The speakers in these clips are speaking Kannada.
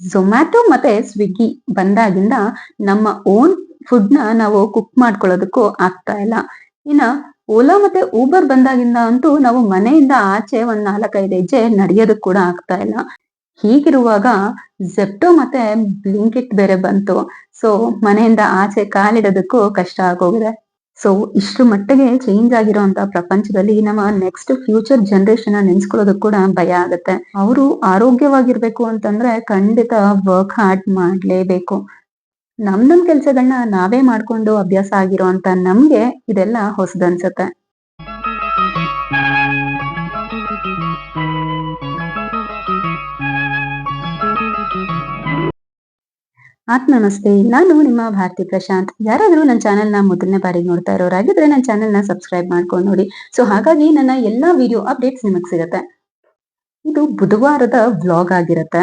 ಝೊಮ್ಯಾಟೊ ಮತ್ತೆ ಸ್ವಿಗ್ಗಿ ಬಂದಾಗಿಂದ ನಮ್ಮ ಓನ್ ಫುಡ್ನ ನಾವು ಕುಕ್ ಮಾಡ್ಕೊಳ್ಳೋದಕ್ಕೂ ಆಗ್ತಾ ಇಲ್ಲ. ಇನ್ನ ಓಲಾ ಮತ್ತೆ ಊಬರ್ ಬಂದಾಗಿಂದ ಅಂತೂ ನಾವು ಮನೆಯಿಂದ ಆಚೆ ಒಂದ್ ನಾಲ್ಕೈದು ಹೆಜ್ಜೆ ನಡೆಯೋದಕ್ ಕೂಡ ಆಗ್ತಾ ಇಲ್ಲ. ಹೀಗಿರುವಾಗ ಜೆಪ್ಟೋ ಮತ್ತೆ ಬ್ಲಿಂಕಿಟ್ ಬೇರೆ ಬಂತು. ಸೊ ಮನೆಯಿಂದ ಆಚೆ ಕಾಲಿಡೋದಕ್ಕೂ ಕಷ್ಟ ಆಗೋಗಿದೆ. ಸೊ ಇಷ್ಟು ಮಟ್ಟಿಗೆ ಚೇಂಜ್ ಆಗಿರೋಂತ ಪ್ರಪಂಚದಲ್ಲಿ ನಮ್ಮ ನೆಕ್ಸ್ಟ್ ಫ್ಯೂಚರ್ ಜನರೇಷನ್ ನೆನ್ಸ್ಕೊಳ್ಳೋದಕ್ಕೆ ಕೂಡ ಭಯ ಆಗುತ್ತೆ. ಅವರು ಆರೋಗ್ಯವಾಗಿರ್ಬೇಕು ಅಂತಂದ್ರೆ ಖಂಡಿತ ವರ್ಕ್ ಹಾರ್ಡ್ ಮಾಡ್ಲೇಬೇಕು. ನಮ್ ನಮ್ ಕೆಲ್ಸಗಳನ್ನ ನಾವೇ ಮಾಡ್ಕೊಂಡು ಅಭ್ಯಾಸ ಆಗಿರೋ ಅಂತ ನಮ್ಗೆ ಇದೆಲ್ಲ ಹೊಸದನ್ಸತ್ತೆ ಆತ್ ನಮಸ್ತೆ ನಾನು ನಿಮ್ಮ ಭಾರತಿ ಪ್ರಶಾಂತ್. ಯಾರಾದರೂ ನನ್ನ ಚಾನೆಲ್ನ ಮೊದಲನೇ ಬಾರಿ ನೋಡ್ತಾ ಇರೋರಾಗಿದ್ರೆ ನನ್ನ ಚಾನೆಲ್ನ ಸಬ್ಸ್ಕ್ರೈಬ್ ಮಾಡ್ಕೊಂಡು ನೋಡಿ. ಸೊ ಹಾಗಾಗಿ ನನ್ನ ಎಲ್ಲಾ ವಿಡಿಯೋ ಅಪ್ಡೇಟ್ಸ್ ನಿಮಗ್ ಸಿಗತ್ತೆ. ಇದು ಬುಧವಾರದ ವ್ಲಾಗ್ ಆಗಿರತ್ತೆ.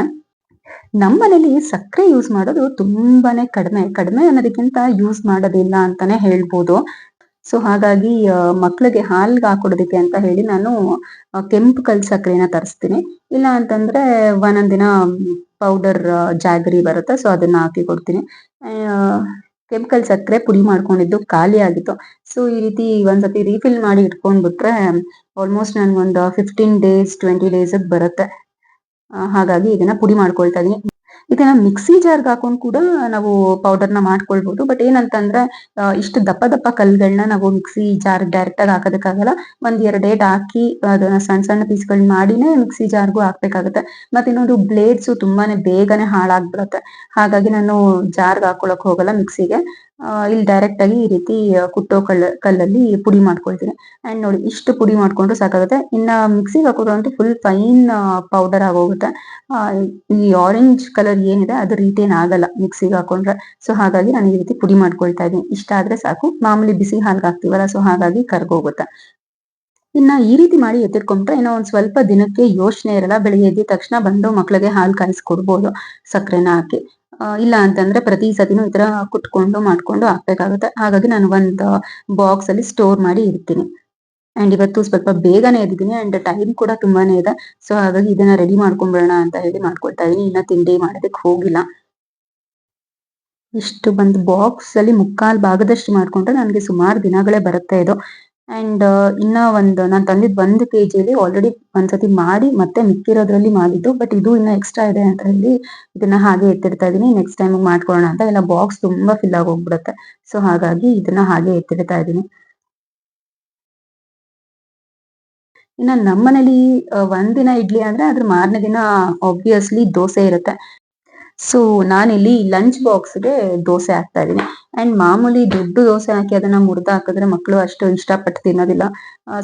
ನಮ್ಮನೇಲಿ ಸಕ್ಕರೆ ಯೂಸ್ ಮಾಡೋದು ತುಂಬಾನೇ ಕಡಿಮೆ. ಕಡಿಮೆ ಅನ್ನೋದಕ್ಕಿಂತ ಯೂಸ್ ಮಾಡೋದಿಲ್ಲ ಅಂತಾನೆ ಹೇಳ್ಬೋದು. ಸೊ ಹಾಗಾಗಿ ಮಕ್ಕಳಿಗೆ ಹಾಲ್ಗೆ ಹಾಕೊಡೋದಕ್ಕೆ ಅಂತ ಹೇಳಿ ನಾನು ಕೆಂಪು ಕಲ್ ಸಕ್ಕರೆನ ತರಿಸ್ತೀನಿ. ಇಲ್ಲ ಅಂತಂದ್ರೆ ಒಂದೊಂದ್ ದಿನ ಪೌಡರ್ ಜಾಗರಿ ಬರುತ್ತೆ, ಸೊ ಅದನ್ನ ಹಾಕಿ ಕೊಡ್ತೀನಿ. ಕೆಮಿಕಲ್ ಸಕ್ಕರೆ ಪುಡಿ ಮಾಡ್ಕೊಂಡಿದ್ದು ಖಾಲಿ ಆಗಿತ್ತು. ಸೊ ಈ ರೀತಿ ಒಂದ್ಸತಿ ರೀಫಿಲ್ ಮಾಡಿ ಇಟ್ಕೊಂಡ್ಬಿಟ್ರೆ ಆಲ್ಮೋಸ್ಟ್ ನನ್ಗೊಂದು ಫಿಫ್ಟೀನ್ ಡೇಸ್ ಟ್ವೆಂಟಿ ಡೇಸ್ ಬರುತ್ತೆ. ಹಾಗಾಗಿ ಇದನ್ನ ಪುಡಿ ಮಾಡ್ಕೊಳ್ತಾ ಇದೀನಿ. ಇದನ್ನ ಮಿಕ್ಸಿ ಜಾರ್ಗೆ ಹಾಕೊಂಡ್ ಕೂಡ ನಾವು ಪೌಡರ್ನ ಮಾಡ್ಕೊಳ್ಬಹುದು ಬಟ್ ಏನಂತಂದ್ರೆ ಇಷ್ಟು ದಪ್ಪ ದಪ್ಪ ಕಲ್ಗಳನ್ನ ನಾವು ಮಿಕ್ಸಿ ಜಾರ್ ಡೈರೆಕ್ಟ್ ಆಗಿ ಹಾಕೋದಕ್ಕಾಗಲ್ಲ. ಒಂದ್ ಎರಡ್ ಏಟ್ ಹಾಕಿ ಅದನ್ನ ಸಣ್ಣ ಸಣ್ಣ ಪೀಸ್ಗಳನ್ನ ಮಾಡಿನೇ ಮಿಕ್ಸಿ ಜಾರ್ಗೂ ಹಾಕ್ಬೇಕಾಗತ್ತೆ. ಮತ್ತೆ ಇನ್ನೊಂದು ಬ್ಲೇಡ್ಸ್ ತುಂಬಾನೇ ಬೇಗನೆ ಹಾಳಾಗ್ಬಿಡತ್ತೆ ಹಾಗಾಗಿ ನಾನು ಜಾರ್ಗ್ ಹಾಕೊಳಕ್ ಹೋಗಲ್ಲ ಮಿಕ್ಸಿಗೆ. ಇಲ್ಲಿ ಡೈರೆಕ್ಟ್ ಆಗಿ ಈ ರೀತಿ ಕುಟ್ಟೋ ಕಲ್ಲ ಕಲ್ಲಲ್ಲಿ ಪುಡಿ ಮಾಡ್ಕೊಳ್ತೀನಿ. ಅಂಡ್ ನೋಡಿ, ಇಷ್ಟು ಪುಡಿ ಮಾಡ್ಕೊಂಡ್ರೆ ಸಾಕಾಗುತ್ತೆ. ಇನ್ನ ಮಿಕ್ಸಿಗೆ ಹಾಕೋದು ಅಂತೂ ಫುಲ್ ಫೈನ್ ಪೌಡರ್ ಆಗೋಗುತ್ತೆ. ಈ ಆರೆಂಜ್ ಕಲರ್ ಏನಿದೆ, ಅದು ರಿಟೇನ್ ಆಗಲ್ಲ ಮಿಕ್ಸಿಗೆ ಹಾಕೊಂಡ್ರೆ. ಸೊ ಹಾಗಾಗಿ ನಾನು ಈ ರೀತಿ ಪುಡಿ ಮಾಡ್ಕೊಳ್ತಾ ಇದ್ದೀನಿ. ಇಷ್ಟ ಆದ್ರೆ ಸಾಕು. ಮಾಮೂಲಿ ಬಿಸಿ ಹಾಲ್ಗೆ ಹಾಕ್ತಿವಲ್ಲ ಸೊ ಹಾಗಾಗಿ ಕರ್ಗೋಗುತ್ತೆ. ಇನ್ನ ಈ ರೀತಿ ಮಾಡಿ ಎತ್ತಿಟ್ಕೊಂಡ್ರೆ ಏನೋ ಒಂದ್ ಸ್ವಲ್ಪ ದಿನಕ್ಕೆ ಯೋಚನೆ ಇರಲ್ಲ. ಬೆಳಿಗ್ಗೆ ಎದ್ದ ತಕ್ಷಣ ಬಂದು ಮಕ್ಳಿಗೆ ಹಾಲು ಕಾಯಿಸ್ಕೊಡ್ಬೋದು ಸಕ್ಕರೆನ ಹಾಕಿ. ಇಲ್ಲ ಅಂತಂದ್ರೆ ಪ್ರತಿ ಸತಿನೂ ಈ ತರ ಕುಟ್ಕೊಂಡು ಮಾಡ್ಕೊಂಡು ಹಾಕ್ಬೇಕಾಗುತ್ತೆ. ಹಾಗಾಗಿ ನಾನು ಒಂದು ಬಾಕ್ಸ್ ಅಲ್ಲಿ ಸ್ಟೋರ್ ಮಾಡಿ ಇರ್ತೀನಿ ಅಂಡ್ ಇವತ್ತು ಸ್ವಲ್ಪ ಬೇಗನೆ ಎದ್ದಿದ್ದೀನಿ ಅಂಡ್ ಟೈಮ್ ಕೂಡ ತುಂಬಾನೇ ಇದೆ. ಸೊ ಹಾಗಾಗಿ ಇದನ್ನ ರೆಡಿ ಮಾಡ್ಕೊಂಡ್ಬಿಡೋಣ ಅಂತ ಹೇಳಿ ಮಾಡ್ಕೊಳ್ತಾ ಇದೀನಿ. ಇನ್ನ ತಿಂಡಿ ಮಾಡೋದಕ್ಕೆ ಹೋಗಿಲ್ಲ. ಇಷ್ಟು ಬಂದು ಬಾಕ್ಸ್ ಅಲ್ಲಿ ಮುಕ್ಕಾಲ್ ಭಾಗದಷ್ಟು ಮಾಡ್ಕೊಂಡ್ರೆ ನನಗೆ ಸುಮಾರು ದಿನಗಳೇ ಬರುತ್ತೆ ಇದು. ಅಂಡ್ ಇನ್ನ ಒಂದು ನಾನ್ ತಂದಿದ್ ಒಂದು ಅಲ್ಲಿ ಆಲ್ರೆಡಿ ಒಂದ್ಸತಿ ಮಾಡಿ ಮತ್ತೆ ಮಿಕ್ಕಿರೋದ್ರಲ್ಲಿ ಮಾಡಿದ್ದು ಬಟ್ ಇದು ಇನ್ನ ಎಕ್ಸ್ಟ್ರಾ ಇದೆ ಅಂತ ಹೇಳಿ ಇದನ್ನ ಹಾಗೆ ಎತ್ತಿಡ್ತಾ ಇದೀನಿ. ನೆಕ್ಸ್ಟ್ ಟೈಮ್ ಮಾಡ್ಕೊಳ್ಳೋಣ ಅಂತ. ಇಲ್ಲ ಬಾಕ್ಸ್ ತುಂಬಾ ಫಿಲ್ ಆಗಿ ಹೋಗ್ಬಿಡುತ್ತೆ ಸೊ ಹಾಗಾಗಿ ಇದನ್ನ ಹಾಗೆ ಎತ್ತಿಡ್ತಾ ಇದೀನಿ. ಇನ್ನ ನಮ್ಮನೇಲಿ ಒಂದಿನ ಇಡ್ಲಿ ಅಂದ್ರೆ ಅದ್ರ ಮಾರನೇ ದಿನ ಆಬ್ವಿಯಸ್ಲಿ ದೋಸೆ ಇರುತ್ತೆ. ಸೊ ನಾನಿಲ್ಲಿ ಲಂಚ್ ಬಾಕ್ಸ್ಗೆ ದೋಸೆ ಹಾಕ್ತಾ ಇದ್ದೀನಿ ಅಂಡ್ ಮಾಮೂಲಿ ದೊಡ್ಡ ದೋಸೆ ಹಾಕಿ ಅದನ್ನ ಮುರಿದ ಹಾಕಿದ್ರೆ ಮಕ್ಕಳು ಅಷ್ಟು ಇಷ್ಟಪಟ್ಟು ತಿನ್ನೋದಿಲ್ಲ.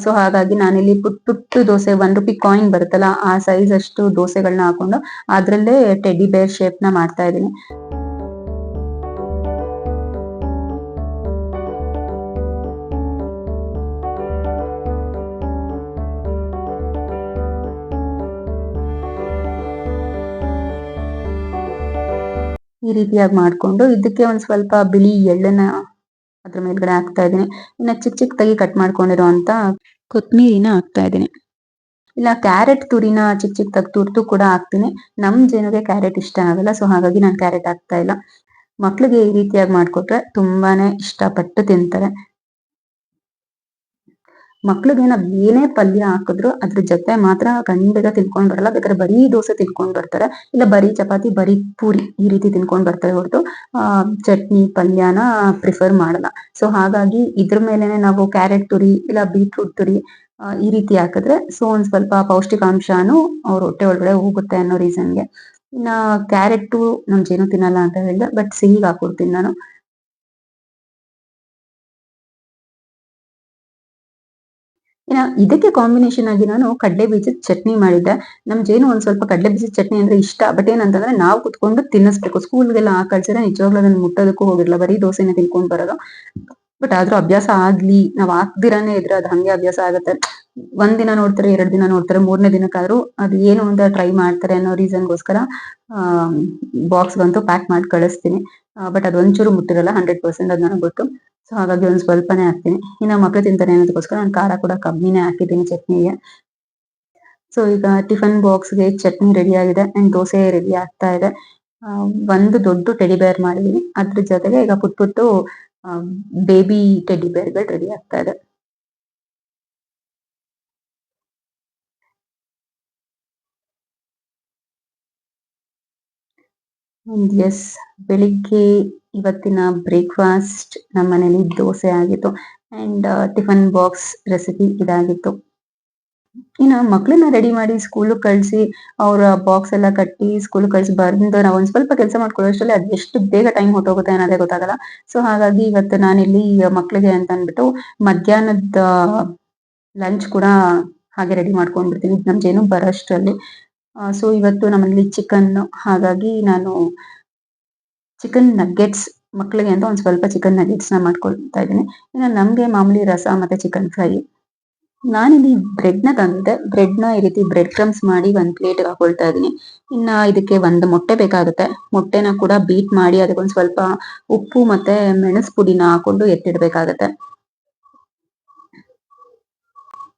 ಸೊ ಹಾಗಾಗಿ ನಾನಿಲ್ಲಿ ಪುಟ್, ಪುಟ್ಟು ದೋಸೆ ಒನ್ ರುಪಿ ಕಾಯಿನ್ ಬರುತ್ತಲ್ಲ, ಆ ಸೈಜ್ ಅಷ್ಟು ದೋಸೆಗಳನ್ನ ಹಾಕೊಂಡು ಅದರಲ್ಲೇ ಟೆಡಿ ಬೇರ್ ಶೇಪ್ನ ಮಾಡ್ತಾ ಇದ್ದೀನಿ. ಈ ರೀತಿಯಾಗಿ ಮಾಡ್ಕೊಂಡು ಇದಕ್ಕೆ ಒಂದು ಸ್ವಲ್ಪ ಬಿಳಿ ಎಳ್ಳನ್ನ ಅದ್ರ ಮೇಲ್ಗಡೆ ಹಾಕ್ತಾ ಇದ್ದೀನಿ. ಇನ್ನ ಚಿಕ್ಕ ಚಿಕ್ಕದಾಗಿ ಕಟ್ ಮಾಡ್ಕೊಂಡಿರುವಂತ ಕೊತ್ಮೀರಿನ ಹಾಕ್ತಾ ಇದ್ದೀನಿ. ಇಲ್ಲ, ಕ್ಯಾರೆಟ್ ತುರಿನ ಚಿಕ್ಕ ಚಿಕ್ಕದಾಗಿ ತುರ್ತು ಕೂಡ ಹಾಕ್ತೀನಿ. ನಮ್ ಜನಗೆ ಕ್ಯಾರೆಟ್ ಇಷ್ಟ ಆಗಲ್ಲ ಸೊ ಹಾಗಾಗಿ ನಾನು ಕ್ಯಾರೆಟ್ ಹಾಕ್ತಾ ಇಲ್ಲ. ಮಕ್ಳಿಗೆ ಈ ರೀತಿಯಾಗಿ ಮಾಡ್ಕೊಟ್ರೆ ತುಂಬಾನೇ ಇಷ್ಟಪಟ್ಟು ತಿಂತಾರೆ. ಮಕ್ಳಿಗೆ ನಾವ್ ಏನೇ ಪಲ್ಯ ಹಾಕಿದ್ರು ಅದ್ರ ಜೊತೆ ಮಾತ್ರ ಖಂಡಿತ ತಿನ್ಕೊಂಡ್ ಬರಲ್ಲ, ಬೇಕಾದ್ರೆ ಬರೀ ದೋಸೆ ತಿನ್ಕೊಂಡ್ ಬರ್ತಾರೆ. ಇಲ್ಲ ಬರೀ ಚಪಾತಿ, ಬರೀ ಪೂರಿ ಈ ರೀತಿ ತಿನ್ಕೊಂಡ್ ಬರ್ತಾರೆ ಹೊರತು ಚಟ್ನಿ, ಪಲ್ಯನ ಪ್ರಿಫರ್ ಮಾಡಲ್ಲ. ಸೊ ಹಾಗಾಗಿ ಇದ್ರ ಮೇಲೆನೆ ನಾವು ಕ್ಯಾರೆಟ್ ತುರಿ ಇಲ್ಲ ಬೀಟ್ರೂಟ್ ತುರಿ ಈ ರೀತಿ ಹಾಕಿದ್ರೆ ಸೊ ಒಂದ್ ಸ್ವಲ್ಪ ಪೌಷ್ಟಿಕಾಂಶನು ಅವ್ರ ಹೊಟ್ಟೆ ಒಳಗಡೆ ಹೋಗುತ್ತೆ ಅನ್ನೋ ರೀಸನ್ಗೆ ಇನ್ನ ಕ್ಯಾರೆಟ್ ನಮ್ ಜೇನು ತಿನ್ನಲ್ಲ ಅಂತ ಹೇಳಿದೆ ಬಟ್ ಸಿಹಿಗೆ ಹಾಕೊಡ್ತೀನಿ ನಾನು. ಇನ್ನ ಇದಕ್ಕೆ ಕಾಂಬಿನೇಷನ್ ಆಗಿ ನಾನು ಕಡಲೆ ಬೀಜದ ಚಟ್ನಿ ಮಾಡಿದ್ದೆ. ನಮ್ ಜೇನು ಒಂದ್ ಸ್ವಲ್ಪ ಕಡಲೆ ಬೀಜದ ಚಟ್ನಿ ಅಂದ್ರೆ ಇಷ್ಟ. ಬಟ್ ಏನಂತಂದ್ರೆ ನಾವು ಕುತ್ಕೊಂಡು ತಿನ್ನಿಸ್ಬೇಕು. ಸ್ಕೂಲ್ಗೆಲ್ಲ ಆ ಕಳ್ಸಿದ್ರೆ ನಿಜವಾಗ್ಲೂ ಅದನ್ನ ಮುಟ್ಟೋದಕ್ಕೂ ಹೋಗಿರ್ಲ ಬರೀ ದೋಸೆನ ತಿನ್ಕೊಂಡ್ ಬರೋದು. ಬಟ್ ಆದ್ರೂ ಅಭ್ಯಾಸ ಆಗ್ಲಿ. ನಾವ್ ಹಾಕ್ದಿರಾನೇ ಇದ್ರೆ ಅದ್ ಹಂಗೆ ಅಭ್ಯಾಸ ಆಗತ್ತೆ. ಒಂದ್ ದಿನ ನೋಡ್ತಾರೆ, ಎರಡ್ ದಿನ ನೋಡ್ತಾರೆ, ಮೂರನೇ ದಿನಕ್ಕಾದ್ರೂ ಅದು ಏನು ಅಂತ ಟ್ರೈ ಮಾಡ್ತಾರೆ ಅನ್ನೋ ರೀಸನ್ಗೋಸ್ಕರ ಆ ಬಾಕ್ಸ್ ಬಂತು ಪ್ಯಾಕ್ ಮಾಡಿ ಕಳಿಸ್ತೀನಿ. ಬಟ್ ಅದು ಒಂಚೂರು ಮುಟ್ಟಿರಲ್ಲ ಹಂಡ್ರೆಡ್ ಪರ್ಸೆಂಟ್ ಅದ್ ನನಗೆ ಗೊತ್ತು. ಸೊ ಹಾಗಾಗಿ ಒಂದು ಸ್ವಲ್ಪನೇ ಹಾಕ್ತೀನಿ. ಇನ್ನ ಮಕ್ಳು ತಿಂತಾರೆ ಅನ್ನೋದಕ್ಕೋಸ್ಕರ ನಾನು ಖಾರ ಕೂಡ ಕಮ್ಮಿನೇ ಹಾಕಿದ್ದೀನಿ ಚಟ್ನಿಗೆ. ಸೊ ಈಗ ಟಿಫನ್ ಬಾಕ್ಸ್ಗೆ ಚಟ್ನಿ ರೆಡಿ ಆಗಿದೆ ಅಂಡ್ ದೋಸೆ ರೆಡಿ ಆಗ್ತಾ ಇದೆ. ಒಂದು ದೊಡ್ಡ ಟೆಡಿ ಬೇರ್ ಮಾಡಿದೀನಿ. ಅದ್ರ ಜೊತೆಗೆ ಈಗ ಪುಟ್ ಪುಟ್ಟು ಬೇಬಿ ಟೆಡಿ ಬೇರ್ಗಳು ರೆಡಿ ಆಗ್ತಾ ಇದೆ. ಎಸ್ ಬೆಳಿಗ್ಗೆ ಇವತ್ತಿನ ಬ್ರೇಕ್ಫಾಸ್ಟ್ ನಮ್ಮ ಮನೇಲಿ ದೋಸೆ ಆಗಿತ್ತು ಅಂಡ್ ಟಿಫನ್ ಬಾಕ್ಸ್ ರೆಸಿಪಿ ಇದಾಗಿತ್ತು. ಇನ್ನು ಮಕ್ಕಳನ್ನ ರೆಡಿ ಮಾಡಿ ಸ್ಕೂಲ್ ಕಳ್ಸಿ ಅವ್ರ ಬಾಕ್ಸ್ ಎಲ್ಲ ಕಟ್ಟಿ ಸ್ಕೂಲ್ ಕಳ್ಸಿ ಬಂದು ನಾವು ಒಂದ್ ಸ್ವಲ್ಪ ಕೆಲಸ ಮಾಡ್ಕೊಳ್ಳೋಷ್ಟರಲ್ಲಿ ಅದೆಷ್ಟು ಬೇಗ ಟೈಮ್ ಹೊಟ್ಟೋಗುತ್ತೆ ಅನ್ನೋದೇ ಗೊತ್ತಾಗಲ್ಲ. ಸೊ ಹಾಗಾಗಿ ಇವತ್ತು ನಾನಿಲ್ಲಿ ಮಕ್ಕಳಿಗೆ ಅಂತ ಅಂದ್ಬಿಟ್ಟು ಮಧ್ಯಾಹ್ನದ ಲಂಚ್ ಕೂಡ ಹಾಗೆ ರೆಡಿ ಮಾಡ್ಕೊಂಡ್ಬಿಡ್ತೀನಿ. ನಮ್ ಜೇನು ಬರೋಷ್ಟರಲ್ಲಿ. ಸೊ ಇವತ್ತು ನಮ್ಮಲ್ಲಿ ಚಿಕನ್ ಹಾಗಾಗಿ ನಾನು ಚಿಕನ್ ನಗ್ಗೆಟ್ಸ್ ಮಕ್ಕಳಿಗೆ ಅಂತ ಒಂದು ಸ್ವಲ್ಪ ಚಿಕನ್ ನಗೆಟ್ಸ್ನ ಮಾಡ್ಕೊಳ್ತಾ ಇದ್ದೀನಿ. ಇನ್ನು ನಮ್ಗೆ ಮಾಮೂಲಿ ರಸ ಮತ್ತೆ ಚಿಕನ್ ಫ್ರೈ ನಾನಿಲ್ಲಿ ಬ್ರೆಡ್ನ ತಂದಿದ್ದೆ. ಬ್ರೆಡ್ನ ಈ ರೀತಿ ಬ್ರೆಡ್ ಕ್ರಮ್ಸ್ ಮಾಡಿ ಒಂದ್ ಪ್ಲೇಟ್ ಹಾಕೊಳ್ತಾ ಇದೀನಿ ಇನ್ನ ಇದಕ್ಕೆ ಒಂದು ಮೊಟ್ಟೆ ಬೇಕಾಗುತ್ತೆ. ಮೊಟ್ಟೆನ ಕೂಡ ಬೀಟ್ ಮಾಡಿ ಅದಕ್ಕೊಂದ್ ಸ್ವಲ್ಪ ಉಪ್ಪು ಮತ್ತೆ ಮೆಣಸು ಪುಡಿನ ಹಾಕೊಂಡು ಎತ್ತಿಡಬೇಕಾಗತ್ತೆ.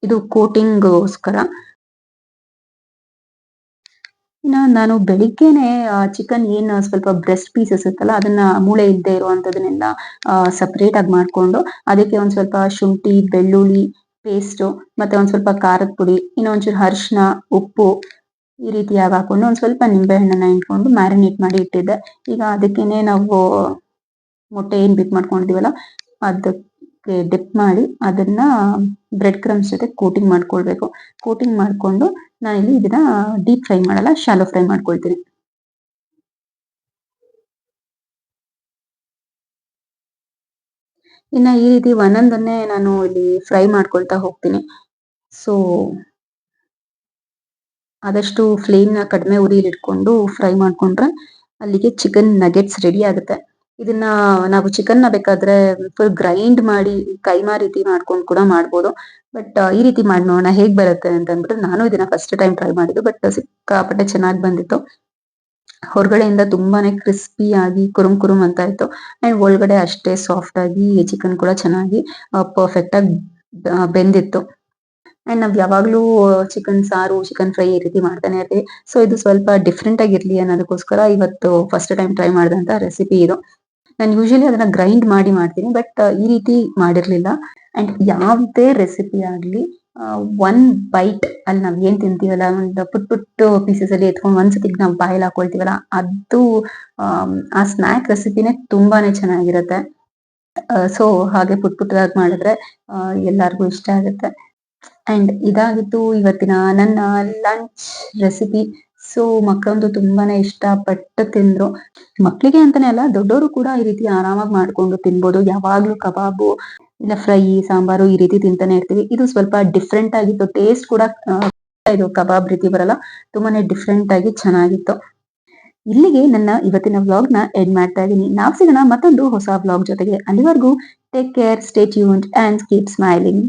ಇದು ಕೋಟಿಂಗ್ಗೋಸ್ಕರ ಇನ್ನ ನಾನು ಬೆಳಿಗ್ಗೆನೆ ಚಿಕನ್ ಏನ್ ಸ್ವಲ್ಪ ಬ್ರೆಸ್ಟ್ ಪೀಸಸ್ ಇರುತ್ತಲ್ಲ ಅದನ್ನ ಮೂಳೆ ಇಲ್ಲದೆ ಇರುವಂತದನ್ನೆಲ್ಲ ಸಪರೇಟ್ ಆಗಿ ಮಾಡ್ಕೊಂಡು, ಅದಕ್ಕೆ ಒಂದ್ ಸ್ವಲ್ಪ ಶುಂಠಿ, ಬೆಳ್ಳುಳ್ಳಿ ಪೇಸ್ಟ್ ಮತ್ತೆ ಒಂದ್ ಸ್ವಲ್ಪ ಖಾರದ ಪುಡಿ, ಇನ್ನೊಂಚೂರು ಅರಿಶಿನ ಉಪ್ಪು ಈ ರೀತಿಯಾಗಿ ಹಾಕೊಂಡು ಒಂದ್ ಸ್ವಲ್ಪ ನಿಂಬೆ ಹಣ್ಣನ್ನ ಮ್ಯಾರಿನೇಟ್ ಮಾಡಿ ಇಟ್ಟಿದ್ದೆ. ಈಗ ಅದಕ್ಕೇನೆ ನಾವು ಮೊಟ್ಟೆ ಏನ್ ಬಿಟ್ ಮಾಡ್ಕೊಂಡಿದೀವಲ್ಲ, ಅದಕ್ಕೆ ಡಿಪ್ ಮಾಡಿ ಅದನ್ನ ಬ್ರೆಡ್ ಕ್ರಮ್ಸ್ ಜೊತೆ ಕೋಟಿಂಗ್ ಮಾಡ್ಕೊಳ್ಬೇಕು. ಕೋಟಿಂಗ್ ಮಾಡ್ಕೊಂಡು ನಾನಿಲ್ಲಿ ಇದನ್ನ ಡೀಪ್ ಫ್ರೈ ಮಾಡಲ್ಲ ಶಾಲೋ ಫ್ರೈ ಮಾಡ್ಕೊಳ್ತೀನಿ. ಇನ್ನ ಈ ರೀತಿ ಒಂದೊಂದನ್ನೇ ನಾನು ಇಲ್ಲಿ ಫ್ರೈ ಮಾಡ್ಕೊಳ್ತಾ ಹೋಗ್ತೀನಿ. ಸೊ ಆದಷ್ಟು ಫ್ಲೇಮ್ನ ಕಡಿಮೆ ಉರಿಲಿ ಇಟ್ಕೊಂಡು ಫ್ರೈ ಮಾಡ್ಕೊಂಡ್ರೆ ಅಲ್ಲಿಗೆ ಚಿಕನ್ ನಗೆಟ್ಸ್ ರೆಡಿ ಆಗುತ್ತೆ. ಇದನ್ನ ನಾವು ಚಿಕನ್ನ ಬೇಕಾದ್ರೆ ಫುಲ್ ಗ್ರೈಂಡ್ ಮಾಡಿ, ಕೈಮಾ ರೀತಿ ಮಾಡ್ಕೊಂಡು ಕೂಡ ಮಾಡ್ಬೋದು. ಬಟ್ ಈ ರೀತಿ ಮಾಡಿ ನೋಡೋಣ ಹೇಗ್ ಬರುತ್ತೆ ಅಂತ ಅಂದ್ಬಿಟ್ಟು ನಾನು ಇದನ್ನ ಫಸ್ಟ್ ಟೈಮ್ ಟ್ರೈ ಮಾಡಿದ್ದು ಬಟ್ ಸಿಕ್ಕಾಪಟ್ಟೆ ಚೆನ್ನಾಗಿ ಬಂದಿತ್ತು. ಹೊರಗಡೆಯಿಂದ ತುಂಬಾನೇ ಕ್ರಿಸ್ಪಿ ಆಗಿ ಕುರುಮ್ ಕುರುಮ್ ಅಂತ ಇತ್ತು. ಅಂಡ್ ಒಳಗಡೆ ಅಷ್ಟೇ ಸಾಫ್ಟ್ ಆಗಿ ಚಿಕನ್ ಕೂಡ ಚೆನ್ನಾಗಿ ಪರ್ಫೆಕ್ಟ್ ಆಗಿ ಬೆಂದಿತ್ತು. ಅಂಡ್ ನಾವ್ ಯಾವಾಗ್ಲೂ ಚಿಕನ್ ಸಾರು ಚಿಕನ್ ಫ್ರೈ ಈ ರೀತಿ ಮಾಡ್ತಾನೆ ಇರ್ತೀವಿ. ಸೊ ಇದು ಸ್ವಲ್ಪ ಡಿಫ್ರೆಂಟ್ ಆಗಿರ್ಲಿ ಅನ್ನೋದಕ್ಕೋಸ್ಕರ ಇವತ್ತು ಫಸ್ಟ್ ಟೈಮ್ ಟ್ರೈ ಮಾಡಿದಂತ ರೆಸಿಪಿ ಇದು. ನಾನು ಯೂಶಲಿ ಅದನ್ನ ಗ್ರೈಂಡ್ ಮಾಡಿ ಮಾಡ್ತೀನಿ ಬಟ್ ಈ ರೀತಿ ಮಾಡಿರ್ಲಿಲ್ಲ. ಅಂಡ್ ಯಾವುದೇ ರೆಸಿಪಿ ಆಗ್ಲಿ ಒನ್ ಬೈಟ್ ಅಲ್ಲಿ ನಾವ್ ಏನ್ ತಿಂತೀವಲ್ಲ, ಒಂದು ಪುಟ್ ಪುಟ್ಟು ಪೀಸಸ್ ಅಲ್ಲಿ ಎತ್ಕೊಂಡು ಒಂದ್ಸತಿ ನಾವು ಬಾಯಲ್ಲಿ ಹಾಕೊಳ್ತೀವಲ್ಲ, ಅದು ಆ ಸ್ನಾಕ್ ರೆಸಿಪಿನೇ ತುಂಬಾನೇ ಚೆನ್ನಾಗಿರುತ್ತೆ. ಸೊ ಹಾಗೆ ಪುಟ್ ಪುಟ್ಟದಾಗಿ ಮಾಡಿದ್ರೆ ಎಲ್ಲಾರ್ಗು ಇಷ್ಟ ಆಗುತ್ತೆ. ಅಂಡ್ ಇದಾಗಿತ್ತು ಇವತ್ತಿನ ನನ್ನ ಲಂಚ್ ರೆಸಿಪಿ ಸೊ ಮಕ್ಕಳಂತೂ ತುಂಬಾನೇ ಇಷ್ಟಪಟ್ಟು ತಿಂದ್ರು. ಮಕ್ಕಳಿಗೆ ಅಂತಾನೆ ಅಲ್ಲ ದೊಡ್ಡವರು ಕೂಡ ಈ ರೀತಿ ಆರಾಮಾಗಿ ಮಾಡ್ಕೊಂಡು ತಿನ್ಬೋದು. ಯಾವಾಗ್ಲೂ ಕಬಾಬು, ಇಲ್ಲ ಫ್ರೈ, ಸಾಂಬಾರು ಈ ರೀತಿ ತಿಂತಾನೆ ಇರ್ತೀವಿ. ಇದು ಸ್ವಲ್ಪ ಡಿಫ್ರೆಂಟ್ ಆಗಿತ್ತು. ಟೇಸ್ಟ್ ಕೂಡ ಇದು ಕಬಾಬ್ ರೀತಿ ಬರಲ್ಲ. ತುಂಬಾನೇ ಡಿಫ್ರೆಂಟ್ ಆಗಿ ಚೆನ್ನಾಗಿತ್ತು. ಇಲ್ಲಿಗೆ ನನ್ನ ಇವತ್ತಿನ ವ್ಲಾಗ್ನ ಎಂಡ್ ಮಾಡ್ತಾ ಇದ್ದೀನಿ ನಾವು ಸಿಗೋಣ ಮತ್ತೊಂದು ಹೊಸ ವ್ಲಾಗ್ ಜೊತೆಗೆ. ಅಲ್ಲಿವರೆಗೂ take care stay tuned and keep smiling